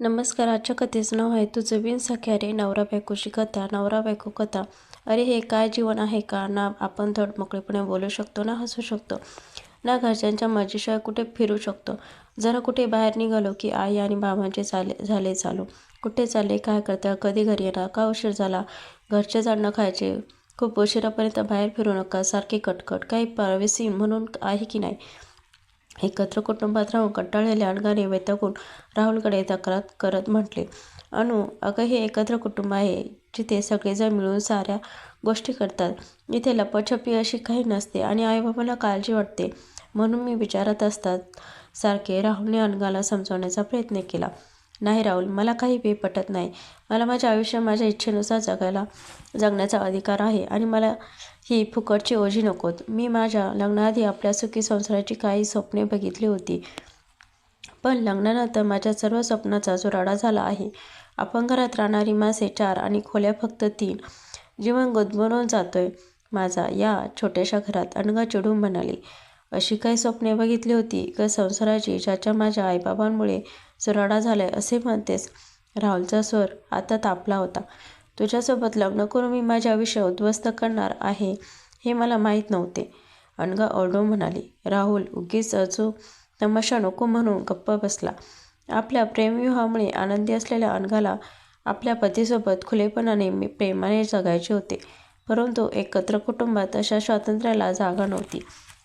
नमस्कार आजच्या कथेचं नाव आहे तुझं बिन सख्या रे नवरा बायकोची कथा नवरा बायको कथा. अरे हे काय जीवन आहे का? ना आपण धड मोकळेपणे बोलू शकतो ना हसू शकतो. ना घरच्यांच्या मर्जीशिवाय कुठे फिरू शकतो. जरा कुठे बाहेर निघालो की आई आणि बाबांचे चाले झाले चालू. कुठे चालले काय करता कधी घरी येणार का उशीर झाला? घरचे जाणं खायचे. खूप उशिरापर्यंत बाहेर फिरू नका सारखे कटकट. काही प्रायव्हसी म्हणून आहे की नाही? एकत्र कुटुंबात राहून कंटाळलेल्या अणगाने वैतागून राहुलकडे तक्रार करत म्हटले अनु अगं हे एकत्र कुटुंब आहे जिथे सगळेजण मिळून साऱ्या गोष्टी करतात. इथे लपछपी अशी काही नसते आणि आईबाबांना काळजी वाटते. म्हणून मी विचारत असतात सारखे राहुलने अनगाला समजवण्याचा प्रयत्न केला. नाही राहुल मला काही बे पटत नाही. मला माझ्या आयुष्य माझ्या इच्छेनुसार जगायला जगण्याचा अधिकार आहे आणि मला ही फुकटची ओझी नकोत. मी माझ्या लग्नाआधी आपल्या सुखी संसाराची काही स्वप्ने बघितली होती. पण लग्नानंतर माझ्या सर्व स्वप्नाचा चुराडा झाला आहे. आपण घरात राहणारी मासे चार आणि खोल्या फक्त तीन जीवन गुदमरून जातोय. माझा या छोट्याशा घरात अणगा चिडून म्हणाली अशी काही स्वप्ने बघितली होती ग संसाराची ज्याच्या माझ्या आईबाबांमुळे चुराडा झालाय असे म्हणतेस राहुलचा स्वर आता तापला होता. तुझ्यासोबत लग्न करून मी माझे आयुष्य उद्ध्वस्त करणार आहे हे मला माहीत नव्हते. अनगा ओरडून म्हणाली राहुल उगीच अजू तमाशा नको म्हणून गप्प बसला. आपल्या प्रेमविवाहामुळे आनंदी असलेल्या अनगाला आपल्या पतीसोबत खुलेपणाने प्रेमाने जगायचे होते परंतु एकत्र कुटुंबात अशा स्वातंत्र्याला जागा नव्हती.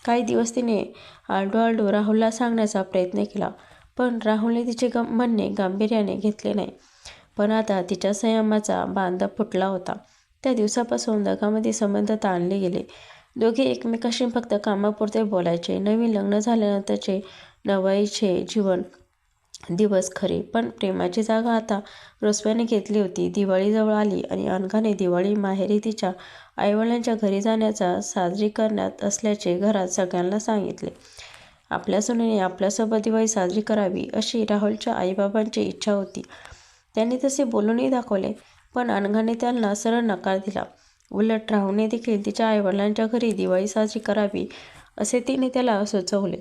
काही दिवस तिने आलडू आलडू राहुलला सांगण्याचा प्रयत्न केला पण राहुलने तिचे गम म्हणणे गांभीर्याने घेतले नाही. पण आता तिच्या संयमाचा बांधा फुटला होता. त्या दिवसापासून दगामध्ये संबंध ताणले गेले. दोघे एकमेकाशी फक्त कामापुरते बोलायचे. नवीन लग्न झाल्यानंतरचे नवाईचे जीवन दिवस खरे पण प्रेमाची जागा आता रोसव्याने घेतली होती. दिवाळी जवळ आली आणि अनघाने दिवाळी माहेरी तिच्या आईवडिलांच्या घरी जाण्याचा साजरी करण्यात असल्याचे घरात सगळ्यांना सांगितले. आपल्या सुनेने आपल्यासोबत दिवाळी साजरी करावी अशी राहुलच्या आईबाबांची इच्छा होती. त्यांनी तसे बोलूनही दाखवले पण अनघाने त्यांना सरळ नकार दिला. उलट राहूने देखील तिच्या आईवडिलांच्या घरी दिवाळी साजरी करावी असे तिने त्याला सुचवले.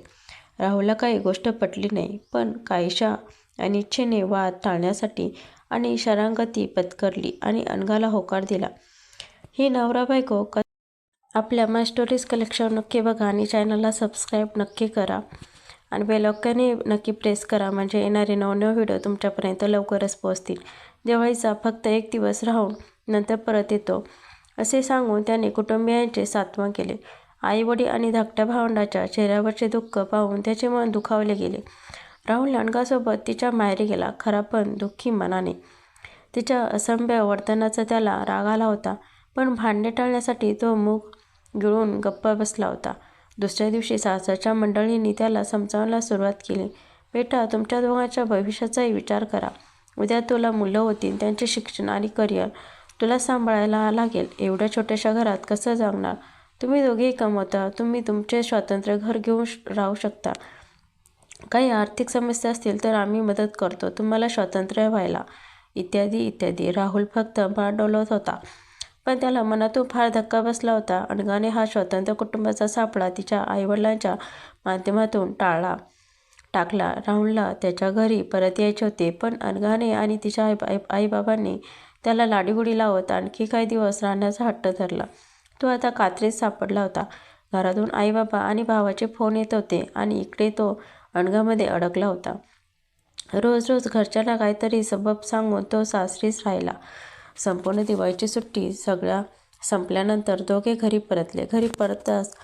राहुलला काही गोष्ट पटली नाही पण काहीशा अनिच्छेने वाद टाळण्यासाठी आणि शरांगती पत्करली आणि अनघाला होकार दिला. ही नवरा बायको क आपल्या माय स्टोरीज कलेक्शन नक्की बघा आणि चॅनलला सबस्क्राईब नक्की करा. आणि बेलॉक्याने नक्की प्रेस करा. म्हणजे येणारे नवनव व्हिडिओ तुमच्यापर्यंत लवकरच पोहोचतील. दिवाळीचा फक्त एक दिवस राहून नंतर परत येतो. असे सांगून त्याने कुटुंबियांचे सात्वन केले. आईवडील आणि धाकट्या भावंडाच्या चेहऱ्यावरचे दुःख पाहून त्याचे मन दुखावले गेले. राहुल लांडगासोबत तिच्या माहेरी गेला. खरा पण दुःखी मनाने. तिच्या असंभ्य वर्तनाचा त्याला राग आला होता. पण भांडणे टाळण्यासाठी तो मुख गिळून गप्प बसला होता. दुसऱ्या दिवशी सासरच्या मंडळींनी त्याला समजावण्याला सुरुवात केली. बेटा तुमच्या दोघांच्या भविष्याचाही विचार करा. उद्या तुला मुलं होतील त्यांचे शिक्षण आणि करिअर तुला सांभाळायला लागेल. एवढ्या छोट्याशा घरात कसं जागणार? तुम्ही दोघेही कमवता तुम्ही तुमचे स्वातंत्र्य घर घेऊन राहू शकता. काही आर्थिक समस्या असतील तर आम्ही मदत करतो. तुम्हाला स्वातंत्र्य व्हायला. इत्यादी इत्यादी. राहुल फक्त मान डोलत होता. पण त्याला मनातून फार धक्का बसला होता अणगाने हा स्वतंत्र कुटुंबाचा सापळा तिच्या आईवडिलांच्या माध्यमातून टाळला टाकला. राहुलला त्याच्या घरी परत यायचे होते पण अनघाने आणि तिच्या आई आईबाबांनी त्याला लाडीगुडी लावत आणखी काही दिवस राहण्याचा हट्ट धरला. तो आता कात्रीत सापडला होता. घरातून आईबाबा आणि भावाचे फोन येत होते आणि इकडे तो अणगामध्ये अडकला होता. रोज रोज घरच्यांना काहीतरी सबब सांगून तो सासरीच राहिला. संपूर्ण दिवाळीची सुट्टी सगळ्या संपल्यानंतर दोघे घरी परतले. घरी परतताच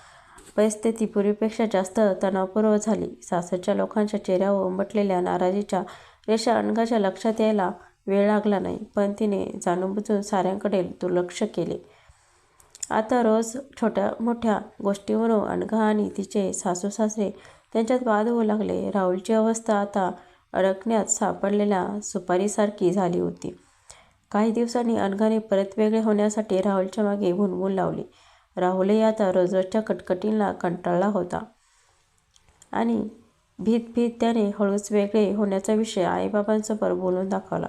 परिस्थिती पूर्वीपेक्षा जास्त तणावपूर्व झाली. सासरच्या लोकांच्या चेहऱ्यावर उमटलेल्या नाराजीच्या रेषा अणगाच्या लक्षात यायला वेळ लागला नाही पण तिने जाणूनबुजून साऱ्यांकडे दुर्लक्ष केले. आता रोज छोट्या मोठ्या गोष्टीवरून अणघा आणि तिचे सासू सासरे त्यांच्यात वाद होऊ लागले. राहुलची अवस्था आता अडकण्यात सापडलेल्या सुपारीसारखी झाली होती. काही दिवसांनी अनघाने परत वेगळे होण्यासाठी राहुलच्या मागे भुनभुन लावली. राहुलही आता रोजरोजच्या कटकटींना कंटाळला होता. आणि भीत भीत त्याने हळूच वेगळे होण्याचा विषय आईबाबांसमोर बोलून दाखवला.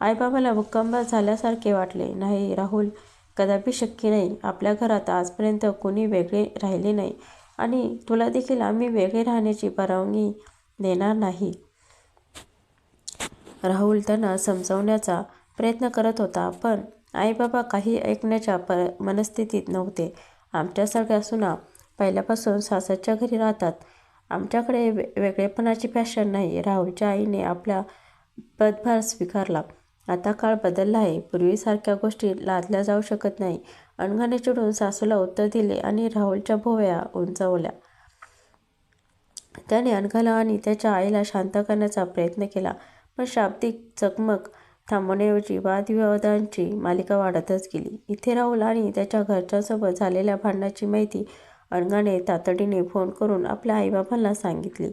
आईबाबाला भूकंप झाल्यासारखे वाटले. नाही राहुल कदापि शक्य नाही. आपल्या घरात आजपर्यंत कोणी वेगळे राहिले नाही आणि तुला देखील आम्ही वेगळे राहण्याची परवानगी देणार नाही. राहुल त्यांना समजावण्याचा प्रयत्न करत होता पण आईबाबा काही ऐकण्याच्या प मनस्थितीत नव्हते. आमच्यासारख्या सुना पहिल्यापासून सासरच्या घरी राहतात. आमच्याकडे वे वेगळेपणाची फॅशन नाही. राहुलच्या आईने आपला पदभार स्वीकारला. आता काळ बदलला आहे. पूर्वीसारख्या गोष्टी लादल्या जाऊ शकत नाही. अणघाने चिडून सासूला उत्तर दिले आणि राहुलच्या भोवया उंचावल्या. त्याने अनघाला आणि त्याच्या आईला शांत करण्याचा प्रयत्न केला पण शाब्दिक चकमक थांबवण्याऐवजी वादविवादांची मालिका वाढतच गेली. इथे राहुल आणि त्याच्या घरच्यांसोबत झालेल्या भांडणाची माहिती अणगाने तातडीने फोन करून आपल्या आईबाबांना सांगितली.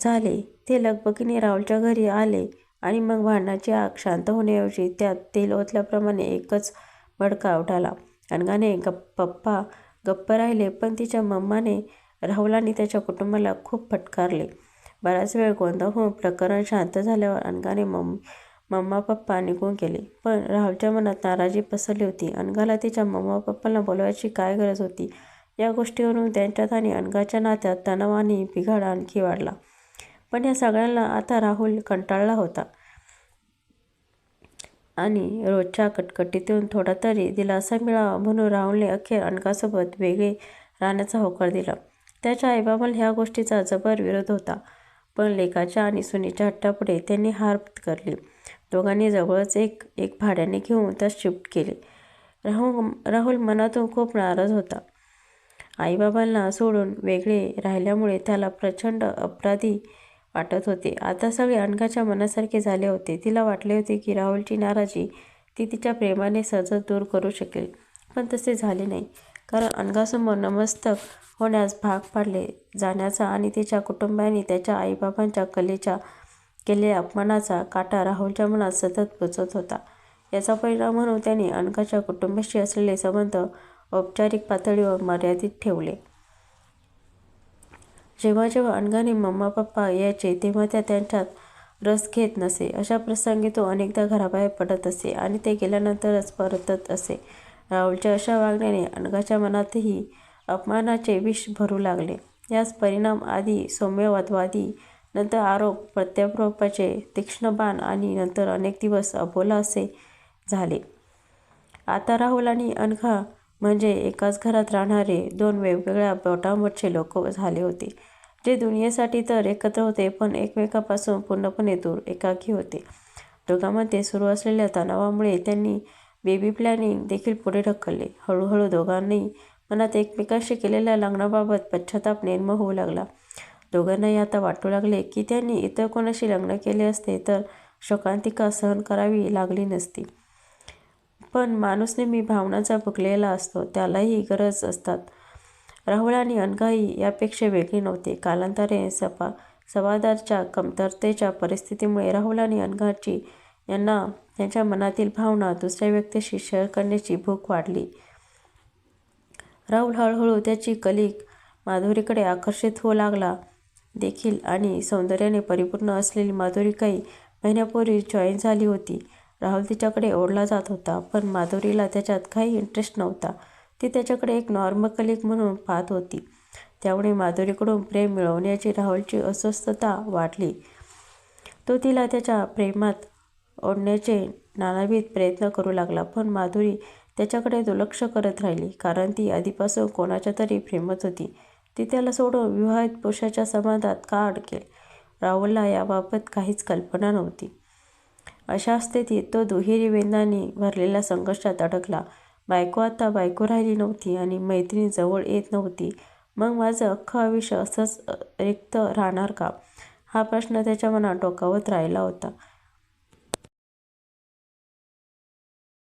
झाले. ते लगबगीने राहुलच्या घरी आले आणि मग भांडणाची आग शांत होण्याऐवजी त्यात तेल ओतल्याप्रमाणे एकच भडका उठाला अणगाने गप पप्पा गप्प राहिले पण तिच्या मम्माने राहुल आणि त्याच्या कुटुंबाला खूप फटकारले. बराच वेळ गोंधळ होऊन प्रकरण शांत झाल्यावर अनघाने मम मम्मा पप्पा निघून गेले. पण राहुलच्या मनात नाराजी पसरली होती. अनघाला तिच्या मम्मा पप्पांना बोलवायची काय गरज होती? या गोष्टीवरून त्यांच्यात आणि अनघाच्या नात्यात तणाव आणि बिघाड आणखी वाढला. पण या सगळ्यांना आता राहुल कंटाळला होता. आणि रोजच्या कटकटीतून थोडा तरी दिलासा मिळावा म्हणून राहुलने अखेर अनघासोबत वेगळे राहण्याचा होकार दिला. त्याच्या आईबाबाला ह्या गोष्टीचा जबर विरोध होता. पण लेकाच्या आणि सुनीच्या हट्टापुढे त्यांनी हार पत्करली. दोघांनी जवळच एक एक भाड्याने घेऊन त्यात शिफ्ट केले. राहुल राहुल मनातून खूप नाराज होता. आईबाबांना सोडून वेगळे राहिल्यामुळे त्याला प्रचंड अपराधी वाटत होते. आता सगळे अनघाच्या मनासारखे झाले होते. तिला वाटले होते की राहुलची नाराजी ती तिच्या प्रेमाने सहज दूर करू शकेल पण तसे झाले नाही. कारण अनघासमोर नमस्तक होण्यास भाग पाडले जाण्याचा आणि तिच्या कुटुंबाने त्याच्या आईबाबांच्या कलेच्या केलेल्या अपमानाचा काटा राहुलच्या मनात सतत बुजत होता. याचा परिणाम म्हणून त्याने अनघाच्या कुटुंबाशी असलेले संबंध औपचारिक पातळीवर मर्यादित ठेवले. जेव्हा जेव्हा अनघाने मम्मा पप्पा यायचे तेव्हा त्या त्यांच्यात रस घेत नसे. अशा प्रसंगी तो अनेकदा घराबाहेर पडत असे आणि ते गेल्यानंतरच परतत असे. राहुलच्या अशा वागण्याने अनघाच्या मनातही अपमानाचे विष भरू लागले. यास परिणाम आधी सौम्यवादवादी नंतर आरोप प्रत्यारोपाचे तीक्ष्ण बाण आणि नंतर अनेक दिवस अबोला असे झाले. आता राहुल आणि अनघा म्हणजे एकाच घरात राहणारे दोन वेगवेगळ्या बोटांवरचे लोक झाले होते जे दुनियेसाठी तर एकत्र होते पण एकमेकापासून पूर्णपणे दूर एकाकी होते. दोघांमध्ये सुरू असलेल्या तणावामुळे त्यांनी बेबी प्लॅनिंग देखील पुढे ढकलले. हळूहळू दोघांनी मनात एकमेकांशी केलेल्या लग्नाबाबत पश्चाताप निर्माण होऊ लागला. दोघांनाही आता वाटू लागले की त्यांनी इतर कोणाशी लग्न केले असते तर शोकांतिका सहन करावी लागली नसती. पण माणूस नेहमी भावनांचा भुकलेला असतो त्यालाही गरज असतात. राहुल आणि अनघाई यापेक्षा वेगळी नव्हते. कालांतरे सपा संवादाच्या कमतरतेच्या परिस्थितीमुळे राहुल आणि अनघाची यांना त्यांच्या मनातील भावना दुसऱ्या व्यक्तीशी शेअर करण्याची भूक वाढली. राहुल हळूहळू त्याची कलिक माधुरीकडे आकर्षित होऊ लागला. देखील आणि सौंदर्याने परिपूर्ण असलेली माधुरी काही महिन्यापूर्वी जॉईन झाली होती. राहुल तिच्याकडे ओढला जात होता पण माधुरीला त्याच्यात काही इंटरेस्ट नव्हता. ती त्याच्याकडे एक नॉर्मल कलिक म्हणून पाहत होती. त्यामुळे माधुरीकडून प्रेम मिळवण्याची राहुलची अस्वस्थता वाढली. तो तिला त्याच्या प्रेमात ओढण्याचे नानाविध प्रयत्न करू लागला पण माधुरी त्याच्याकडे दुर्लक्ष करत राहिली कारण ती आधीपासून कोणाच्या तरी प्रेमत होती. ती त्याला सोडून विवाहित पुरुषाच्या संबंधात का अडकेल? राहुलला याबाबत काहीच कल्पना नव्हती. अशा स्थितीत तो दुहेरी वेदांनी भरलेल्या संघर्षात अडकला. बायको आता बायको राहिली नव्हती आणि मैत्रिणी जवळ येत नव्हती. मग माझं अख्खं आयुष्य असंच रिक्त राहणार का? हा प्रश्न त्याच्या मनात डोकावत राहिला होता.